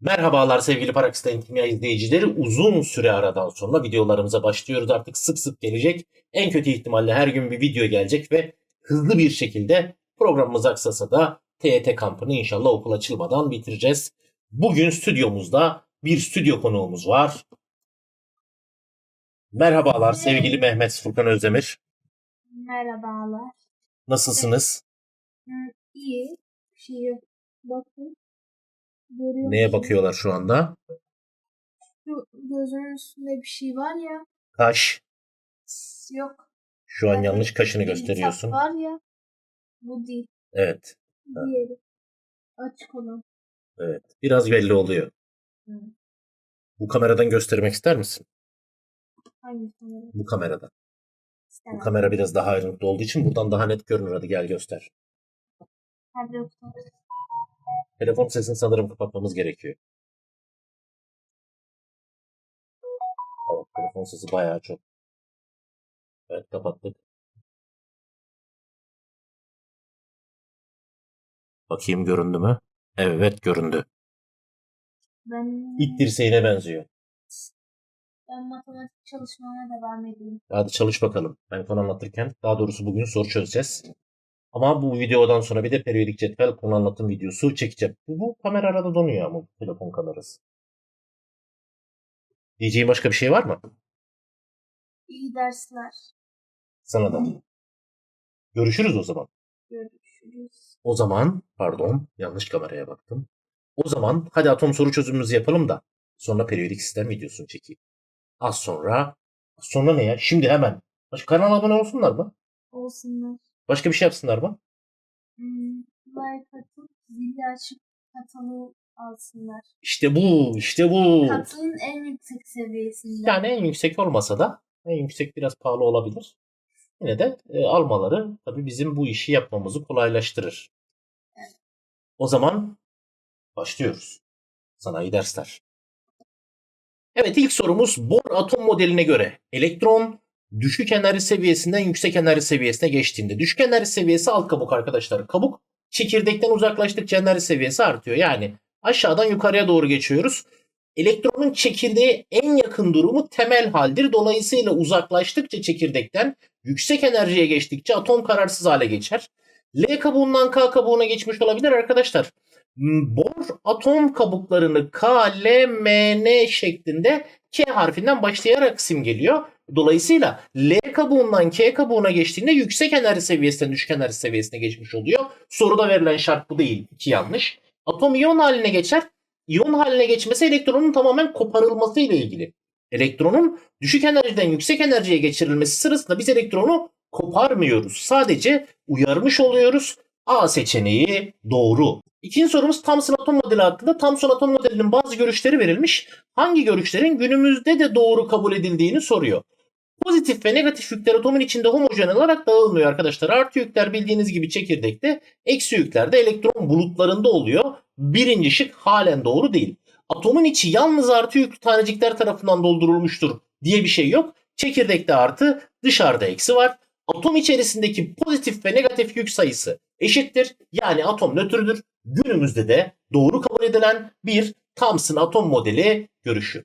Merhabalar sevgili Parakistan Kimya izleyicileri. Uzun süre aradan sonra videolarımıza başlıyoruz. Artık sık sık gelecek. En kötü ihtimalle her gün bir video gelecek ve hızlı bir şekilde programımız aksasa da TET kampını inşallah okul açılmadan bitireceğiz. Bugün stüdyomuzda bir stüdyo konuğumuz var. Merhabalar sevgili Mehmet Furkan Özdemir. Merhabalar. Nasılsınız? İyi. Bir şey yok. Bakın. Görüyor Neye musun? bakıyorlar şu anda? Şu gözünün üstünde bir şey var ya. Kaş. Yok. Şu an yanlış kaşını Bir gösteriyorsun. var ya. Bu değil. Evet. Diğeri. Açık olan. Evet. Biraz belli oluyor. Hı. Bu kameradan göstermek ister misin? Hangi kamera? Bu kameradan. Bu İstemem. kamera biraz daha ayrıntılı olduğu için buradan daha net görünür. Hadi gel göster. Hadi. Telefon sesini sanırım kapatmamız gerekiyor. Evet, telefon sesi bayağı çok. Evet, kapattık. Bakayım göründü mü? Evet, göründü. Ben, İt dirseğine benziyor. ben matematik çalışmama devam edeyim. Hadi çalış bakalım. Ben konu anlatırken, daha doğrusu bugün soru çözeceğiz. Ama bu videodan sonra bir de periyodik cetvel konu anlatım videosu çekeceğim. Bu, bu kamera arada donuyor ama bu telefon kamerası. Diyeceğim başka bir şey var mı? İyi dersler. Sana da. Görüşürüz o zaman. Görüşürüz. O zaman, pardon, yanlış kameraya baktım. O zaman hadi atom soru çözümümüzü yapalım da sonra periyodik sistem videosunu çekeyim. Az sonra, sonra ne ya? Şimdi hemen. Kanala abone olsunlar mı? Olsunlar. Başka bir şey yapsınlar mı? Hmm, like atıp zili açıp kataloğu alsınlar. İşte bu, işte bu. Katılın en yüksek seviyesinde. Yani en yüksek olmasa da en yüksek biraz pahalı olabilir. Yine de e, almaları tabii bizim bu işi yapmamızı kolaylaştırır. O zaman başlıyoruz. Sanayi dersler. Evet ilk sorumuz Bohr atom modeline göre elektron düşük enerji seviyesinden yüksek enerji seviyesine geçtiğinde düşük enerji seviyesi alt kabuk arkadaşlar. Kabuk çekirdekten uzaklaştıkça enerji seviyesi artıyor. Yani aşağıdan yukarıya doğru geçiyoruz. Elektronun çekirdeğe en yakın durumu temel haldir. Dolayısıyla uzaklaştıkça çekirdekten yüksek enerjiye geçtikçe atom kararsız hale geçer. L kabuğundan K kabuğuna geçmiş olabilir arkadaşlar. Hmm, Bohr atom kabuklarını K, L, M, N şeklinde K harfinden başlayarak simgeliyor. Dolayısıyla L kabuğundan K kabuğuna geçtiğinde yüksek enerji seviyesinden düşük enerji seviyesine geçmiş oluyor. Soruda verilen şart bu değil. İki yanlış. Atom iyon haline geçer. İyon haline geçmesi elektronun tamamen koparılması ile ilgili. Elektronun düşük enerjiden yüksek enerjiye geçirilmesi sırasında biz elektronu koparmıyoruz. Sadece uyarmış oluyoruz. A seçeneği doğru. İkinci sorumuz Thomson atom modeli hakkında. Thomson atom modelinin bazı görüşleri verilmiş. Hangi görüşlerin günümüzde de doğru kabul edildiğini soruyor. Pozitif ve negatif yükler atomun içinde homojen olarak dağılmıyor arkadaşlar. Artı yükler bildiğiniz gibi çekirdekte, eksi yükler de elektron bulutlarında oluyor. Birinci şık halen doğru değil. Atomun içi yalnız artı yüklü tanecikler tarafından doldurulmuştur diye bir şey yok. Çekirdekte artı, dışarıda eksi var. Atom içerisindeki pozitif ve negatif yük sayısı eşittir. Yani atom nötrdür. Günümüzde de doğru kabul edilen bir Thomson atom modeli görüşü.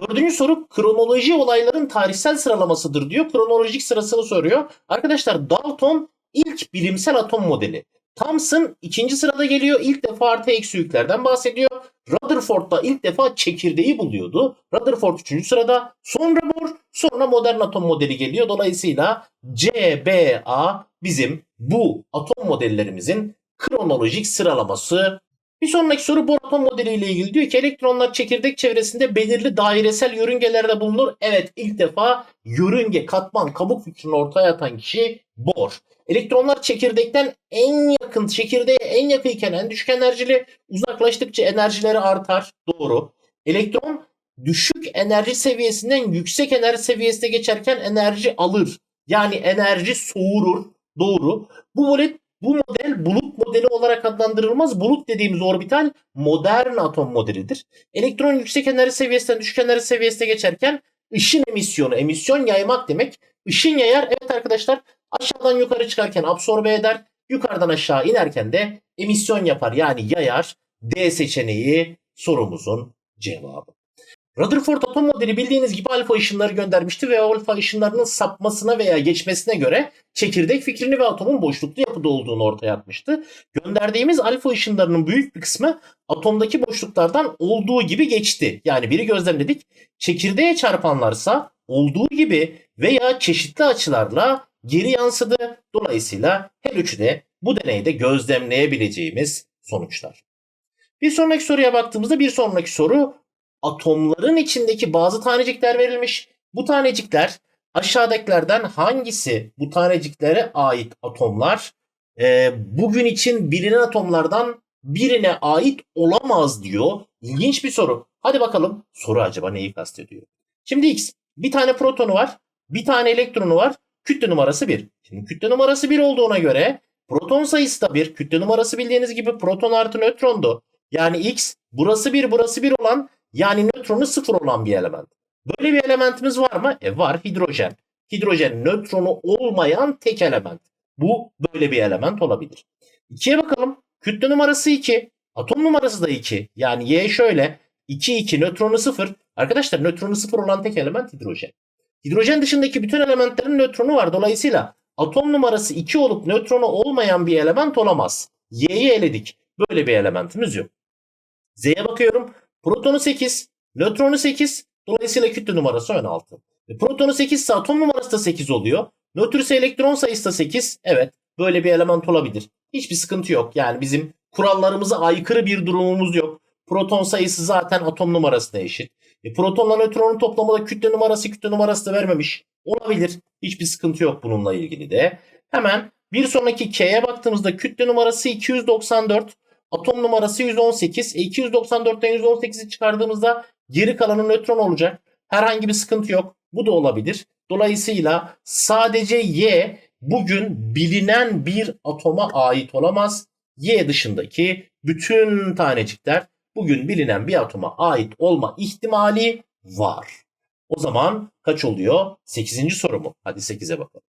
Dördüncü soru kronoloji olayların tarihsel sıralamasıdır diyor. Kronolojik sırasını soruyor. Arkadaşlar Dalton ilk bilimsel atom modeli. Thomson ikinci sırada geliyor. İlk defa artı eksi yüklerden bahsediyor. Rutherford da ilk defa çekirdeği buluyordu. Rutherford üçüncü sırada. Sonra Bohr, sonra modern atom modeli geliyor. Dolayısıyla CBA bizim bu atom modellerimizin kronolojik sıralaması bir sonraki soru Bohr atom modeliyle ilgili diyor ki elektronlar çekirdek çevresinde belirli dairesel yörüngelerde bulunur. Evet ilk defa yörünge, katman, kabuk fikrini ortaya atan kişi Bohr. Elektronlar çekirdekten en yakın, çekirdeğe en yakınken en düşük enerjili, uzaklaştıkça enerjileri artar. Doğru. Elektron düşük enerji seviyesinden yüksek enerji seviyesine geçerken enerji alır. Yani enerji soğurur. Doğru. Bu model bu model bulut modeli olarak adlandırılmaz. Bulut dediğimiz orbital modern atom modelidir. Elektron yüksek enerji seviyesinden düşük enerji seviyesine geçerken ışın emisyonu, emisyon yaymak demek. Işın yayar. Evet arkadaşlar aşağıdan yukarı çıkarken absorbe eder. Yukarıdan aşağı inerken de emisyon yapar yani yayar. D seçeneği sorumuzun cevabı. Rutherford atom modeli bildiğiniz gibi alfa ışınları göndermişti ve alfa ışınlarının sapmasına veya geçmesine göre çekirdek fikrini ve atomun boşluklu yapıda olduğunu ortaya atmıştı. Gönderdiğimiz alfa ışınlarının büyük bir kısmı atomdaki boşluklardan olduğu gibi geçti. Yani biri gözlemledik. Çekirdeğe çarpanlarsa olduğu gibi veya çeşitli açılarla geri yansıdı. Dolayısıyla her üçü de bu deneyde gözlemleyebileceğimiz sonuçlar. Bir sonraki soruya baktığımızda bir sonraki soru atomların içindeki bazı tanecikler verilmiş. Bu tanecikler aşağıdakilerden hangisi bu taneciklere ait atomlar? Ee, bugün için bilinen atomlardan birine ait olamaz diyor. İlginç bir soru. Hadi bakalım soru acaba neyi kastediyor? Şimdi X bir tane protonu var, bir tane elektronu var, kütle numarası 1. Şimdi kütle numarası 1 olduğuna göre proton sayısı da 1. Kütle numarası bildiğiniz gibi proton artı nötrondu. Yani X burası 1 burası 1 olan yani nötronu 0 olan bir element. Böyle bir elementimiz var mı? E var hidrojen. Hidrojen nötronu olmayan tek element. Bu böyle bir element olabilir. 2'ye bakalım. Kütle numarası 2. Atom numarası da 2. Yani Y şöyle. 2 2 nötronu 0. Arkadaşlar nötronu 0 olan tek element hidrojen. Hidrojen dışındaki bütün elementlerin nötronu var. Dolayısıyla atom numarası 2 olup nötronu olmayan bir element olamaz. Y'yi eledik. Böyle bir elementimiz yok. Z'ye bakıyorum. Protonu 8, nötronu 8. Dolayısıyla kütle numarası 16. E, protonu 8 ise atom numarası da 8 oluyor. Nötr ise elektron sayısı da 8. Evet böyle bir element olabilir. Hiçbir sıkıntı yok. Yani bizim kurallarımıza aykırı bir durumumuz yok. Proton sayısı zaten atom numarasına eşit. E, protonla nötronun toplamı da kütle numarası kütle numarası da vermemiş. Olabilir. Hiçbir sıkıntı yok bununla ilgili de. Hemen bir sonraki K'ye baktığımızda kütle numarası 294. Atom numarası 118. E 294'ten 118'i çıkardığımızda geri kalanı nötron olacak. Herhangi bir sıkıntı yok. Bu da olabilir. Dolayısıyla sadece Y bugün bilinen bir atoma ait olamaz. Y dışındaki bütün tanecikler bugün bilinen bir atoma ait olma ihtimali var. O zaman kaç oluyor? 8. soru mu? Hadi 8'e bakalım.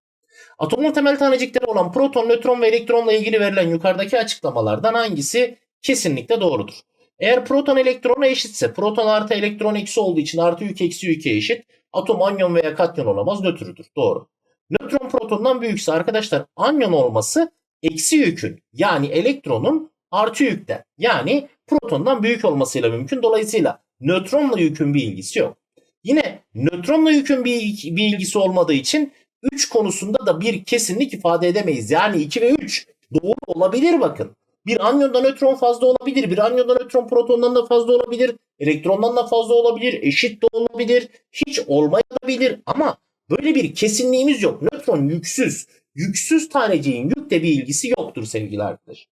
Atomun temel tanecikleri olan proton, nötron ve elektronla ilgili verilen yukarıdaki açıklamalardan hangisi kesinlikle doğrudur? Eğer proton elektrona eşitse, proton artı elektron eksi olduğu için artı yük eksi yüke eşit, atom anyon veya katyon olamaz, nötrüdür. Doğru. Nötron protondan büyükse arkadaşlar anyon olması eksi yükün yani elektronun artı yükten yani protondan büyük olmasıyla mümkün. Dolayısıyla nötronla yükün bir ilgisi yok. Yine nötronla yükün bir, bir ilgisi olmadığı için 3 konusunda da bir kesinlik ifade edemeyiz. Yani 2 ve 3 doğru olabilir bakın. Bir anyonda nötron fazla olabilir. Bir anyonda nötron protondan da fazla olabilir. Elektrondan da fazla olabilir. Eşit de olabilir. Hiç olmayabilir. Ama böyle bir kesinliğimiz yok. Nötron yüksüz. Yüksüz taneciğin yükle bir ilgisi yoktur sevgili arkadaşlar.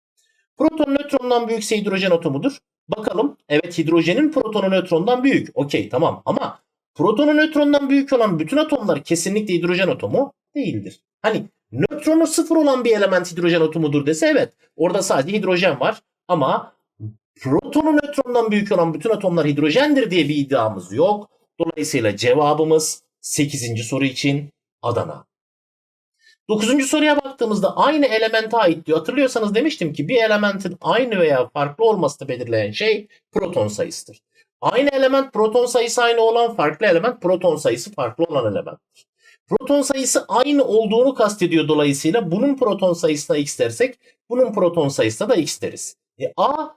Proton nötrondan büyükse hidrojen atomudur. Bakalım. Evet hidrojenin protonu nötrondan büyük. Okey tamam ama protonu nötrondan büyük olan bütün atomlar kesinlikle hidrojen atomu değildir. Hani nötronu sıfır olan bir element hidrojen atomudur dese evet. Orada sadece hidrojen var. Ama protonu nötrondan büyük olan bütün atomlar hidrojendir diye bir iddiamız yok. Dolayısıyla cevabımız 8. soru için Adana. 9. soruya baktığımızda aynı elemente ait diyor. Hatırlıyorsanız demiştim ki bir elementin aynı veya farklı olmasını belirleyen şey proton sayısıdır. Aynı element proton sayısı aynı olan farklı element proton sayısı farklı olan elementtir. Proton sayısı aynı olduğunu kastediyor dolayısıyla bunun proton sayısına x dersek bunun proton sayısına da x deriz. E, A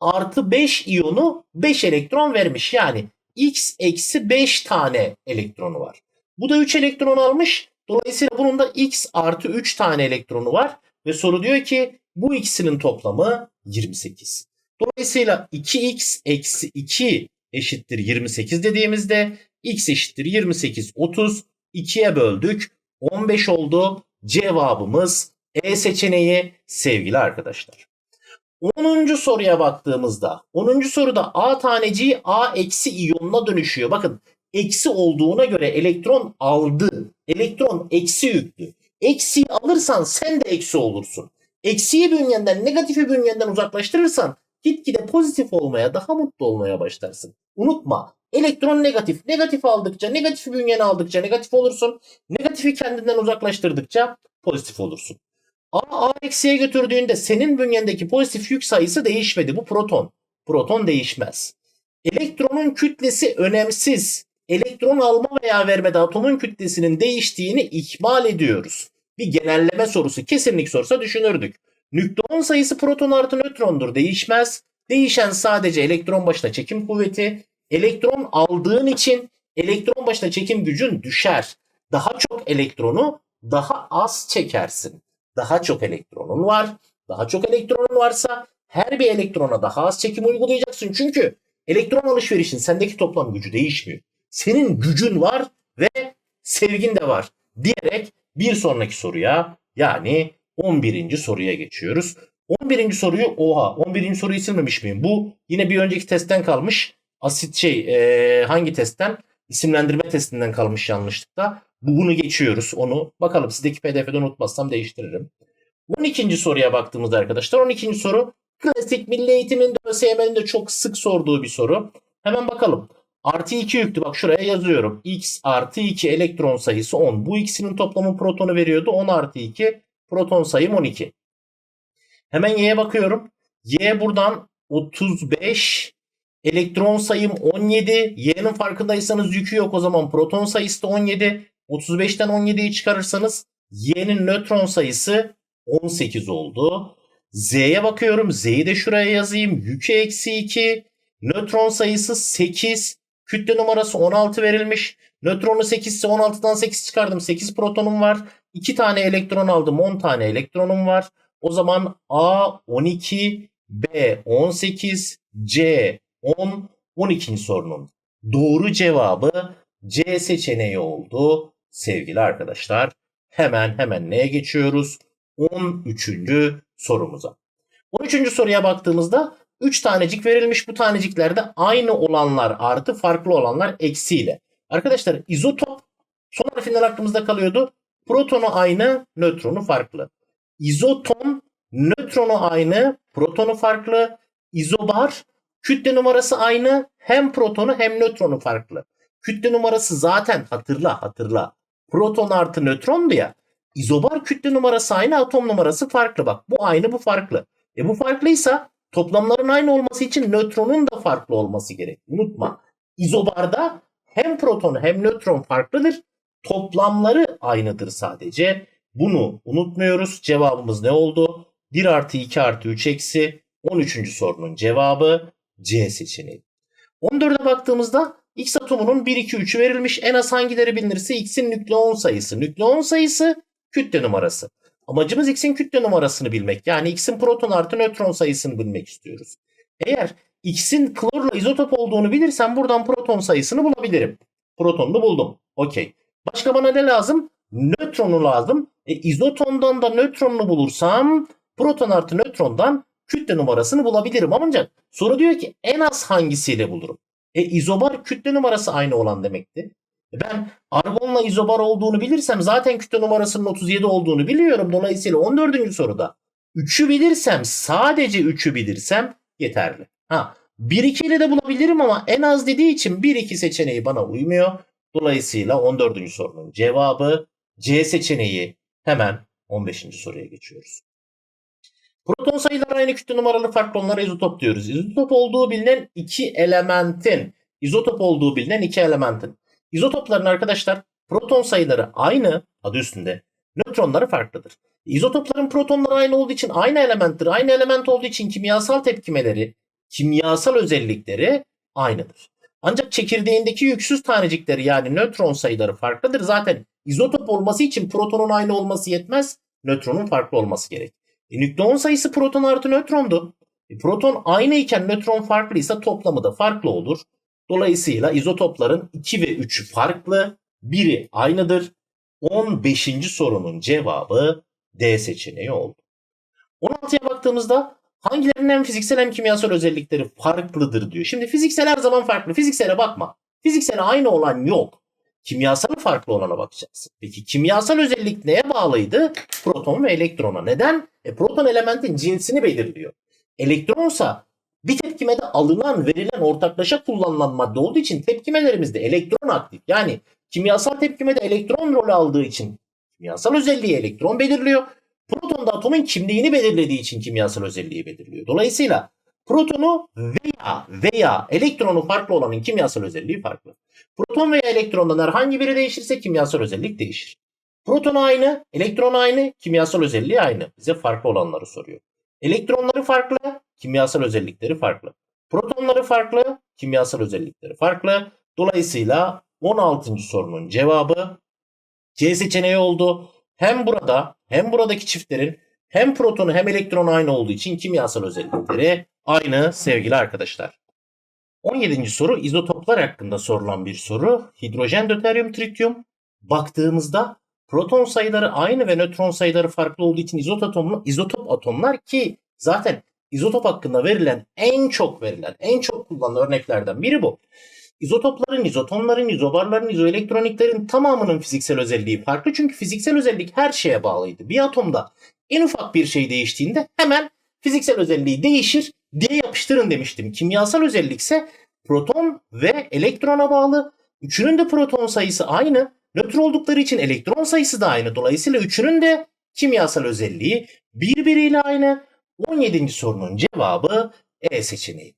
artı 5 iyonu 5 elektron vermiş. Yani x eksi 5 tane elektronu var. Bu da 3 elektron almış. Dolayısıyla bunun da x artı 3 tane elektronu var. Ve soru diyor ki bu ikisinin toplamı 28. Dolayısıyla 2x eksi 2 eşittir 28 dediğimizde x eşittir 28 30 2'ye böldük 15 oldu. Cevabımız E seçeneği sevgili arkadaşlar. 10. soruya baktığımızda 10. soruda A taneciği A eksi iyonuna dönüşüyor. Bakın eksi olduğuna göre elektron aldı. Elektron eksi yüklü. Eksiyi alırsan sen de eksi olursun. Eksiyi bünyenden negatifi bünyenden uzaklaştırırsan gitgide pozitif olmaya daha mutlu olmaya başlarsın. Unutma elektron negatif. Negatif aldıkça negatifi bünyene aldıkça negatif olursun. Negatifi kendinden uzaklaştırdıkça pozitif olursun. A, A eksiye götürdüğünde senin bünyendeki pozitif yük sayısı değişmedi. Bu proton. Proton değişmez. Elektronun kütlesi önemsiz. Elektron alma veya vermede atomun kütlesinin değiştiğini ihmal ediyoruz. Bir genelleme sorusu, kesinlik sorsa düşünürdük. Nükleon sayısı proton artı nötrondur değişmez. Değişen sadece elektron başına çekim kuvveti. Elektron aldığın için elektron başına çekim gücün düşer. Daha çok elektronu daha az çekersin. Daha çok elektronun var. Daha çok elektronun varsa her bir elektrona daha az çekim uygulayacaksın. Çünkü elektron alışverişin sendeki toplam gücü değişmiyor. Senin gücün var ve sevgin de var diyerek bir sonraki soruya yani 11. soruya geçiyoruz. 11. soruyu oha 11. soruyu silmemiş miyim? Bu yine bir önceki testten kalmış. Asit şey eee, hangi testten? İsimlendirme testinden kalmış yanlışlıkla. Bu- Bunu geçiyoruz onu. Bakalım sizdeki pdf'de unutmazsam değiştiririm. 12. soruya baktığımızda arkadaşlar 12. soru klasik milli eğitimin ÖSYM'nin de çok sık sorduğu bir soru. Hemen bakalım. Artı 2 yüklü bak şuraya yazıyorum. X artı 2 elektron sayısı 10. Bu ikisinin toplamı protonu veriyordu. 10 artı 2 proton sayım 12. Hemen Y'ye bakıyorum. Y buradan 35 elektron sayım 17. Y'nin farkındaysanız yükü yok o zaman proton sayısı da 17. 35'ten 17'yi çıkarırsanız Y'nin nötron sayısı 18 oldu. Z'ye bakıyorum. Z'yi de şuraya yazayım. Yükü eksi 2. Nötron sayısı 8. Kütle numarası 16 verilmiş. Nötronu 8 ise 16'dan 8 çıkardım. 8 protonum var. 2 tane elektron aldım. 10 tane elektronum var. O zaman A 12, B 18, C 10, 12. sorunun doğru cevabı C seçeneği oldu. Sevgili arkadaşlar hemen hemen neye geçiyoruz? 13. sorumuza. 13. soruya baktığımızda 3 tanecik verilmiş. Bu taneciklerde aynı olanlar artı farklı olanlar eksiyle. Arkadaşlar izotop son harfinden aklımızda kalıyordu. Protonu aynı, nötronu farklı. İzoton nötronu aynı, protonu farklı. İzobar kütle numarası aynı, hem protonu hem nötronu farklı. Kütle numarası zaten hatırla hatırla. Proton artı nötrondu ya. İzobar kütle numarası aynı, atom numarası farklı. Bak bu aynı, bu farklı. E bu farklıysa toplamların aynı olması için nötronun da farklı olması gerek. Unutma. İzobarda hem proton hem nötron farklıdır. Toplamları aynıdır sadece. Bunu unutmuyoruz. Cevabımız ne oldu? 1 artı 2 artı 3 eksi 13. sorunun cevabı C seçeneği. 14'e baktığımızda X atomunun 1, 2, 3'ü verilmiş. En az hangileri bilinirse X'in nükleon sayısı. Nükleon sayısı kütle numarası. Amacımız X'in kütle numarasını bilmek. Yani X'in proton artı nötron sayısını bilmek istiyoruz. Eğer X'in klorla izotop olduğunu bilirsem buradan proton sayısını bulabilirim. Protonunu buldum. Okey. Başka bana ne lazım? Nötronu lazım. E, izotondan da nötronunu bulursam proton artı nötrondan kütle numarasını bulabilirim. Ancak soru diyor ki en az hangisiyle bulurum? E izobar kütle numarası aynı olan demekti. E, Ben argonla izobar olduğunu bilirsem zaten kütle numarasının 37 olduğunu biliyorum. Dolayısıyla 14. soruda 3'ü bilirsem sadece 3'ü bilirsem yeterli. Ha 1-2 ile de bulabilirim ama en az dediği için 1-2 seçeneği bana uymuyor. Dolayısıyla 14. sorunun cevabı C seçeneği hemen 15. soruya geçiyoruz. Proton sayıları aynı kütle numaralı farklı onlara izotop diyoruz. İzotop olduğu bilinen iki elementin, izotop olduğu bilinen iki elementin. İzotopların arkadaşlar proton sayıları aynı adı üstünde. Nötronları farklıdır. İzotopların protonları aynı olduğu için aynı elementtir. Aynı element olduğu için kimyasal tepkimeleri, kimyasal özellikleri aynıdır. Ancak çekirdeğindeki yüksüz tanecikleri yani nötron sayıları farklıdır. Zaten izotop olması için protonun aynı olması yetmez. Nötronun farklı olması gerek. E, nükleon sayısı proton artı nötrondu. E, proton aynı iken nötron farklıysa toplamı da farklı olur. Dolayısıyla izotopların 2 ve 3'ü farklı, biri aynıdır. 15. sorunun cevabı D seçeneği oldu. 16'ya baktığımızda hangilerinin hem fiziksel hem kimyasal özellikleri farklıdır diyor. Şimdi fiziksel her zaman farklı. Fiziksele bakma. Fiziksel aynı olan yok. Kimyasal farklı olana bakacaksın. Peki kimyasal özellik neye bağlıydı? Proton ve elektrona. Neden? E, proton elementin cinsini belirliyor. Elektronsa bir tepkimede alınan, verilen, ortaklaşa kullanılan madde olduğu için tepkimelerimizde elektron aktif. Yani kimyasal tepkimede elektron rolü aldığı için kimyasal özelliği elektron belirliyor. Proton da atomun kimliğini belirlediği için kimyasal özelliği belirliyor. Dolayısıyla Protonu veya veya elektronu farklı olanın kimyasal özelliği farklı. Proton veya elektrondan herhangi biri değişirse kimyasal özellik değişir. Proton aynı, elektron aynı, kimyasal özelliği aynı. Bize farklı olanları soruyor. Elektronları farklı, kimyasal özellikleri farklı. Protonları farklı, kimyasal özellikleri farklı. Dolayısıyla 16. sorunun cevabı C seçeneği oldu. Hem burada hem buradaki çiftlerin hem protonu hem elektronu aynı olduğu için kimyasal özellikleri aynı sevgili arkadaşlar. 17. soru izotoplar hakkında sorulan bir soru. Hidrojen, döteryum, trityum. Baktığımızda proton sayıları aynı ve nötron sayıları farklı olduğu için izot atomlu, izotop atomlar ki zaten izotop hakkında verilen en çok verilen, en çok kullanılan örneklerden biri bu. İzotopların, izotonların, izobarların, izoelektroniklerin tamamının fiziksel özelliği farklı. Çünkü fiziksel özellik her şeye bağlıydı. Bir atomda en ufak bir şey değiştiğinde hemen fiziksel özelliği değişir diye yapıştırın demiştim. Kimyasal özellikse proton ve elektrona bağlı. Üçünün de proton sayısı aynı. Nötr oldukları için elektron sayısı da aynı. Dolayısıyla üçünün de kimyasal özelliği birbiriyle aynı. 17. sorunun cevabı E seçeneği.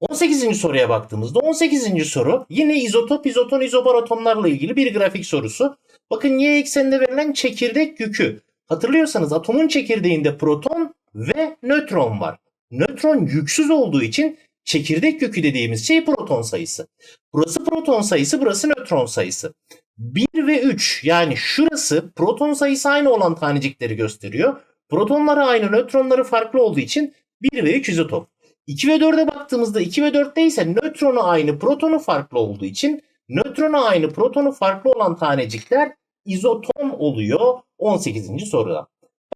18. soruya baktığımızda 18. soru yine izotop, izoton, izobar atomlarla ilgili bir grafik sorusu. Bakın y ekseninde verilen çekirdek yükü. Hatırlıyorsanız atomun çekirdeğinde proton ve nötron var. Nötron yüksüz olduğu için çekirdek yükü dediğimiz şey proton sayısı. Burası proton sayısı, burası nötron sayısı. 1 ve 3 yani şurası proton sayısı aynı olan tanecikleri gösteriyor. Protonları aynı, nötronları farklı olduğu için 1 ve 3 izotop. 2 ve 4'e baktığımızda 2 ve 4'te ise nötronu aynı, protonu farklı olduğu için nötronu aynı, protonu farklı olan tanecikler izoton oluyor 18. soruda.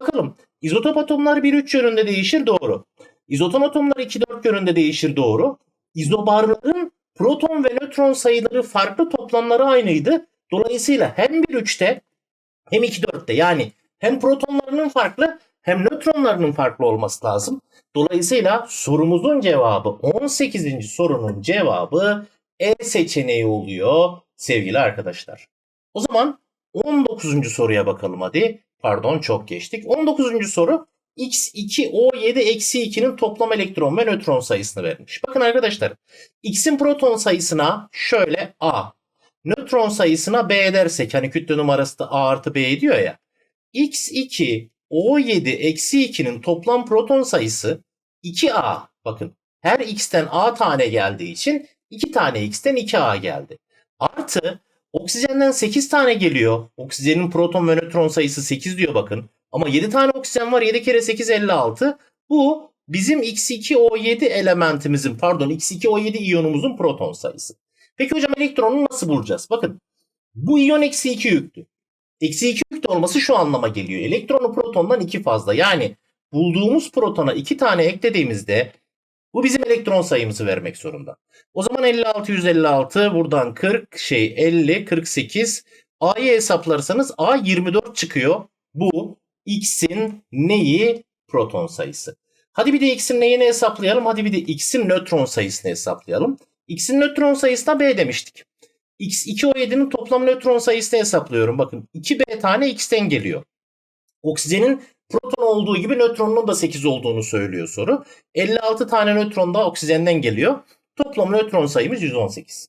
Bakalım izotop atomlar 1-3 yönünde değişir doğru. İzoton atomlar 2-4 yönünde değişir doğru. İzobarların proton ve nötron sayıları farklı toplamları aynıydı. Dolayısıyla hem 1-3'te hem 2-4'te yani hem protonlarının farklı hem nötronlarının farklı olması lazım. Dolayısıyla sorumuzun cevabı 18. sorunun cevabı E seçeneği oluyor sevgili arkadaşlar. O zaman 19. soruya bakalım hadi. Pardon çok geçtik. 19. soru X2O7-2'nin toplam elektron ve nötron sayısını vermiş. Bakın arkadaşlar X'in proton sayısına şöyle A. Nötron sayısına B dersek hani kütle numarası da A artı B ediyor ya. X2 O7 eksi 2'nin toplam proton sayısı 2A. Bakın her X'ten A tane geldiği için 2 tane X'ten 2A geldi. Artı oksijenden 8 tane geliyor. Oksijenin proton ve nötron sayısı 8 diyor bakın. Ama 7 tane oksijen var. 7 kere 8 56. Bu bizim X2O7 elementimizin pardon X2O7 iyonumuzun proton sayısı. Peki hocam elektronu nasıl bulacağız? Bakın bu iyon eksi 2 yüklü. Eksi 2 yüklü olması şu anlama geliyor. Elektronu protondan 2 fazla. Yani bulduğumuz protona 2 tane eklediğimizde bu bizim elektron sayımızı vermek zorunda. O zaman 56 156 buradan 40 şey 50 48 A'yı hesaplarsanız A 24 çıkıyor. Bu X'in neyi? Proton sayısı. Hadi bir de X'in neyini hesaplayalım. Hadi bir de X'in nötron sayısını hesaplayalım. X'in nötron sayısına B demiştik. X2O7'nin toplam nötron sayısını hesaplıyorum. Bakın 2B tane X'ten geliyor. Oksijenin proton olduğu gibi nötronun da 8 olduğunu söylüyor soru. 56 tane nötron da oksijenden geliyor. Toplam nötron sayımız 118.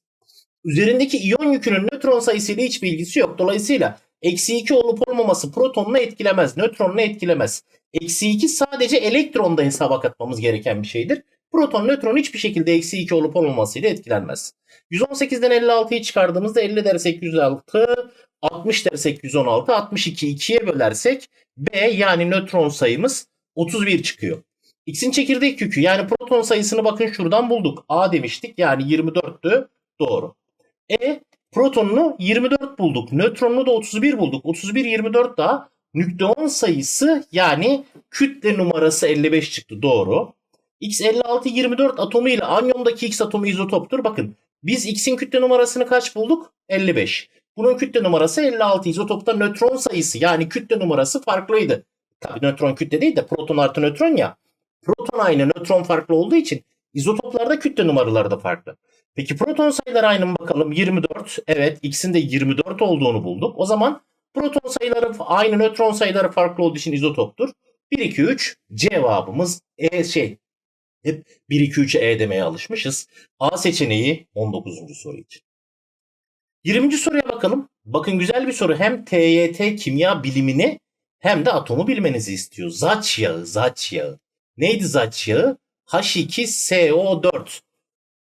Üzerindeki iyon yükünün nötron sayısıyla hiçbir ilgisi yok. Dolayısıyla eksi 2 olup olmaması protonunu etkilemez, nötronunu etkilemez. Eksi 2 sadece elektronda hesaba katmamız gereken bir şeydir. Proton, nötron hiçbir şekilde eksi 2 olup olmamasıyla etkilenmez. 118'den 56'yı çıkardığımızda 50 dersek 106, 60 dersek 116, 62 2'ye bölersek B yani nötron sayımız 31 çıkıyor. X'in çekirdek yükü yani proton sayısını bakın şuradan bulduk. A demiştik yani 24'tü. Doğru. E protonunu 24 bulduk. Nötronunu da 31 bulduk. 31 24 daha. Nükleon sayısı yani kütle numarası 55 çıktı. Doğru. X 56 24 atomu ile anyondaki X atomu izotoptur. Bakın biz X'in kütle numarasını kaç bulduk? 55. Bunun kütle numarası 56. İzotopta nötron sayısı yani kütle numarası farklıydı. Tabii nötron kütle değil de proton artı nötron ya. Proton aynı nötron farklı olduğu için izotoplarda kütle numaraları da farklı. Peki proton sayıları aynı mı bakalım? 24. Evet X'in de 24 olduğunu bulduk. O zaman proton sayıları aynı nötron sayıları farklı olduğu için izotoptur. 1, 2, 3 cevabımız E şey Hep 1 2 3 E demeye alışmışız. A seçeneği 19. soru için. 20. soruya bakalım. Bakın güzel bir soru. Hem TYT kimya bilimini hem de atomu bilmenizi istiyor. Zaç yağı, zaç yağı. Neydi zaç yağı? H2SO4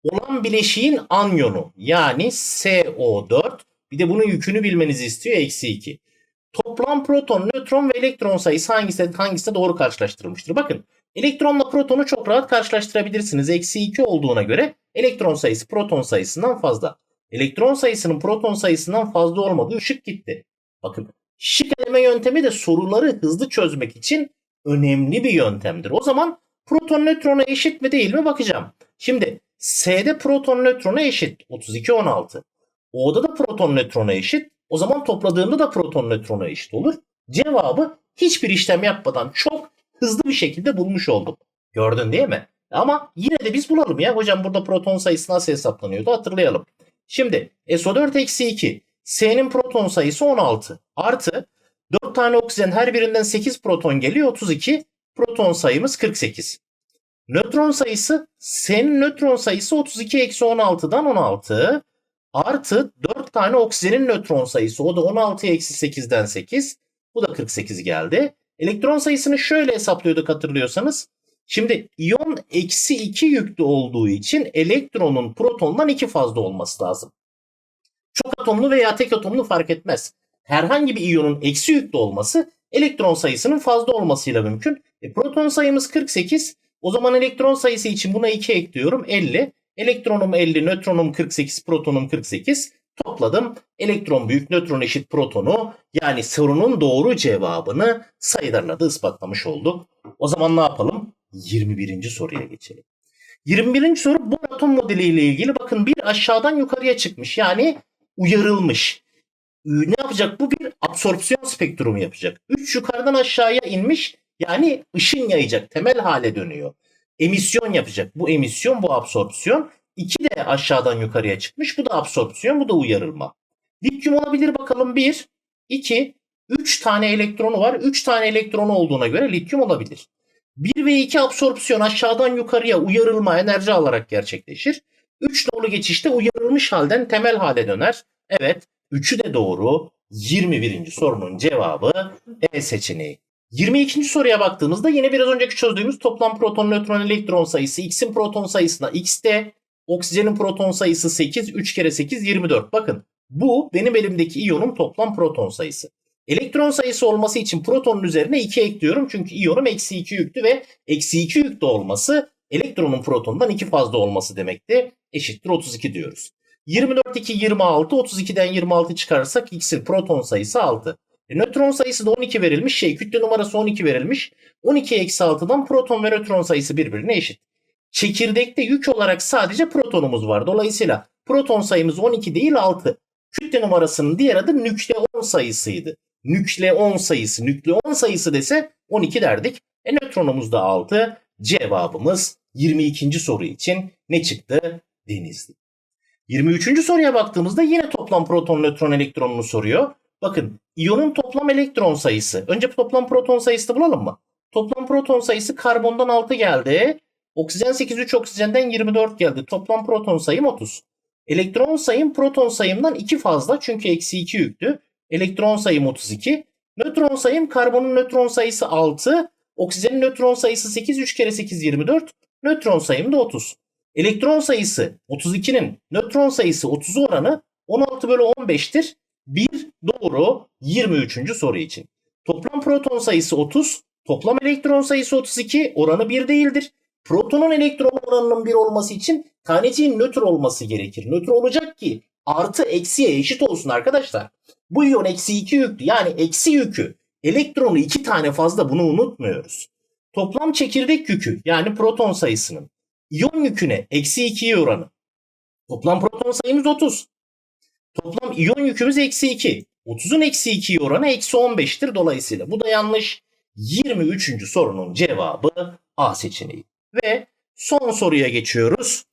olan bileşiğin anyonu yani CO4 bir de bunun yükünü bilmenizi istiyor eksi 2. Toplam proton, nötron ve elektron sayısı hangisi, hangisi doğru karşılaştırılmıştır? Bakın elektronla protonu çok rahat karşılaştırabilirsiniz. Eksi 2 olduğuna göre elektron sayısı proton sayısından fazla. Elektron sayısının proton sayısından fazla olmadığı şık gitti. Bakın şık eleme yöntemi de soruları hızlı çözmek için önemli bir yöntemdir. O zaman proton nötrona eşit mi değil mi bakacağım. Şimdi S'de proton nötrona eşit 32 16. O'da da proton nötrona eşit. O zaman topladığımda da proton nötrona eşit olur. Cevabı hiçbir işlem yapmadan çok hızlı bir şekilde bulmuş oldum. Gördün değil mi? Ama yine de biz bulalım ya. Hocam burada proton sayısı nasıl hesaplanıyordu hatırlayalım. Şimdi SO4 eksi 2. S'nin proton sayısı 16. Artı 4 tane oksijen her birinden 8 proton geliyor 32. Proton sayımız 48. Nötron sayısı S'nin nötron sayısı 32 eksi 16'dan 16. Artı 4 tane oksijenin nötron sayısı o da 16 eksi 8'den 8. Bu da 48 geldi. Elektron sayısını şöyle hesaplıyorduk hatırlıyorsanız. Şimdi iyon eksi 2 yüklü olduğu için elektronun protondan 2 fazla olması lazım. Çok atomlu veya tek atomlu fark etmez. Herhangi bir iyonun eksi yüklü olması elektron sayısının fazla olmasıyla mümkün. E, proton sayımız 48. O zaman elektron sayısı için buna 2 ekliyorum 50. Elektronum 50, nötronum 48, protonum 48. Topladım. Elektron büyük nötron eşit protonu yani sorunun doğru cevabını sayılarla da ispatlamış olduk. O zaman ne yapalım? 21. soruya geçelim. 21. soru bu atom modeli ile ilgili bakın bir aşağıdan yukarıya çıkmış. Yani uyarılmış. Ne yapacak? Bu bir absorpsiyon spektrumu yapacak. 3 yukarıdan aşağıya inmiş. Yani ışın yayacak. Temel hale dönüyor. Emisyon yapacak. Bu emisyon, bu absorpsiyon. 2 de aşağıdan yukarıya çıkmış. Bu da absorpsiyon, bu da uyarılma. Lityum olabilir bakalım 1, 2, 3 tane elektronu var. 3 tane elektronu olduğuna göre lityum olabilir. 1 ve 2 absorpsiyon aşağıdan yukarıya uyarılma enerji alarak gerçekleşir. 3 nolu geçişte uyarılmış halden temel hale döner. Evet 3'ü de doğru. 21. sorunun cevabı E seçeneği. 22. soruya baktığımızda yine biraz önceki çözdüğümüz toplam proton, nötron, elektron sayısı X'in proton sayısına X'te, oksijenin proton sayısı 8, 3 kere 8 24. Bakın bu benim elimdeki iyonun toplam proton sayısı. Elektron sayısı olması için protonun üzerine 2 ekliyorum. Çünkü iyonum eksi 2 yüklü ve eksi 2 yüklü olması elektronun protondan 2 fazla olması demekti. Eşittir 32 diyoruz. 24, 2, 26. 32'den 26 çıkarırsak X'in proton sayısı 6. E, nötron sayısı da 12 verilmiş. Şey kütle numarası 12 verilmiş. 12 eksi 6'dan proton ve nötron sayısı birbirine eşit. Çekirdekte yük olarak sadece protonumuz var. Dolayısıyla proton sayımız 12 değil 6. Kütle numarasının diğer adı nükleon sayısıydı. Nükleon sayısı, nükleon sayısı dese 12 derdik. E nötronumuz da 6. Cevabımız 22. soru için ne çıktı? Denizli. 23. soruya baktığımızda yine toplam proton, nötron, elektronunu soruyor. Bakın iyonun toplam elektron sayısı. Önce toplam proton sayısını bulalım mı? Toplam proton sayısı karbondan 6 geldi. Oksijen 8, 3 oksijenden 24 geldi. Toplam proton sayım 30. Elektron sayım proton sayımdan 2 fazla çünkü eksi 2 yüklü. Elektron sayım 32. Nötron sayım karbonun nötron sayısı 6. Oksijenin nötron sayısı 8, 3 kere 8 24. Nötron sayım da 30. Elektron sayısı 32'nin nötron sayısı 30 oranı 16 bölü 15'tir. 1 doğru 23. soru için. Toplam proton sayısı 30, toplam elektron sayısı 32, oranı 1 değildir. Protonun elektron oranının 1 olması için taneciğin nötr olması gerekir. Nötr olacak ki artı eksiye eşit olsun arkadaşlar. Bu iyon eksi 2 yüklü yani eksi yükü. Elektronu 2 tane fazla bunu unutmuyoruz. Toplam çekirdek yükü yani proton sayısının iyon yüküne eksi 2'ye oranı. Toplam proton sayımız 30. Toplam iyon yükümüz eksi 2. 30'un eksi 2'ye oranı eksi 15'tir dolayısıyla. Bu da yanlış. 23. sorunun cevabı A seçeneği. Ve son soruya geçiyoruz.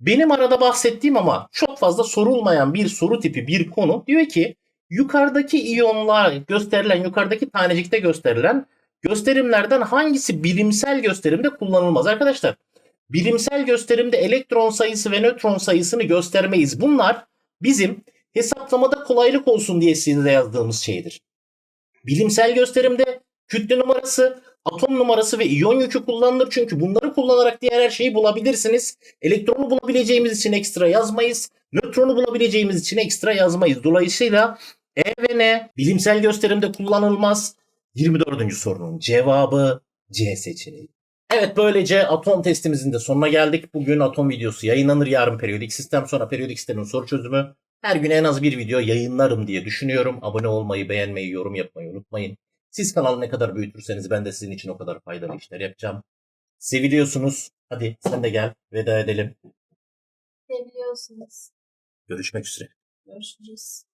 Benim arada bahsettiğim ama çok fazla sorulmayan bir soru tipi bir konu. Diyor ki yukarıdaki iyonlar gösterilen yukarıdaki tanecikte gösterilen gösterimlerden hangisi bilimsel gösterimde kullanılmaz? Arkadaşlar bilimsel gösterimde elektron sayısı ve nötron sayısını göstermeyiz. Bunlar bizim hesaplamada kolaylık olsun diye size yazdığımız şeydir. Bilimsel gösterimde kütle numarası, atom numarası ve iyon yükü kullanılır. Çünkü bunları kullanarak diğer her şeyi bulabilirsiniz. Elektronu bulabileceğimiz için ekstra yazmayız. Nötronu bulabileceğimiz için ekstra yazmayız. Dolayısıyla E ve N bilimsel gösterimde kullanılmaz. 24. sorunun cevabı C seçeneği. Evet böylece atom testimizin de sonuna geldik. Bugün atom videosu yayınlanır. Yarın periyodik sistem sonra periyodik sistemin soru çözümü. Her gün en az bir video yayınlarım diye düşünüyorum. Abone olmayı, beğenmeyi, yorum yapmayı unutmayın. Siz kanalı ne kadar büyütürseniz ben de sizin için o kadar faydalı işler yapacağım. Seviliyorsunuz. Hadi sen de gel veda edelim. Seviyorsunuz. Görüşmek üzere. Görüşürüz.